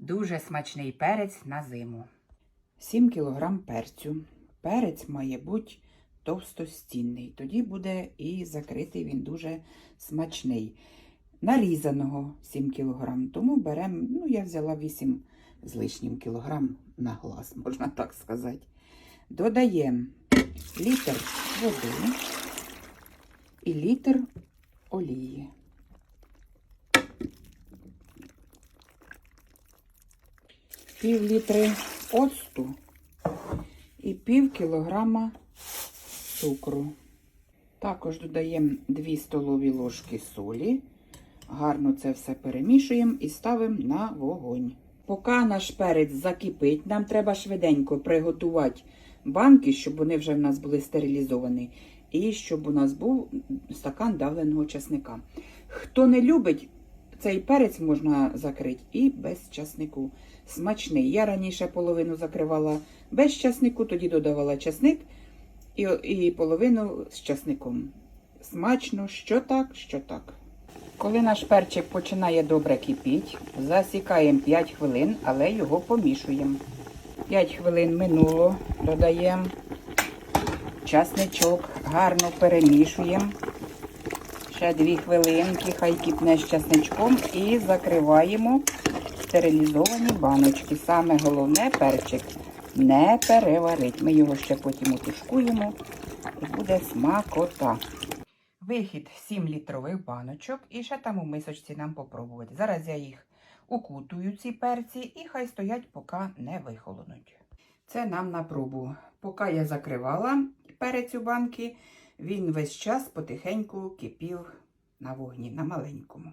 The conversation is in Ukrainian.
Дуже смачний перець на зиму. 7 кг перцю. Перець має бути товстостінний. Тоді буде і закритий він дуже смачний. Нарізаного 7 кг. Тому беремо, ну, я взяла 8 з лишнім кілограм на глаз, можна так сказати. Додаємо літр води і літр олії. Пів літри оцту і пів кілограма цукру. Також додаємо 2 столові ложки солі. Гарно це все перемішуємо і ставимо на вогонь. Поки наш перець закипить, нам треба швиденько приготувати банки, щоб вони вже в нас були стерилізовані, і щоб у нас був стакан давленого часника. Хто не любить, цей перець можна закрити і без часнику. Смачний. Я раніше половину закривала без часнику, тоді додавала часник і, і половину з часником. Смачно, що так, що так. Коли наш перчик починає добре кипіти, засікаємо 5 хвилин, але його помішуємо. 5 хвилин минуло, додаємо часничок, гарно перемішуємо. Ще 2 хвилинки, хай кипне з часничком і закриваємо стерилізовані баночки. Саме головне перчик не переварить. Ми його ще потім утушкуємо і буде смакота. Вихід 7 літрових баночок і ще там у мисочці нам попробувати. Зараз я їх укутую, ці перці, і хай стоять, поки не вихолонуть. Це нам на пробу. Поки я закривала перець у банки, він весь час потихеньку кипів на вогні, на маленькому.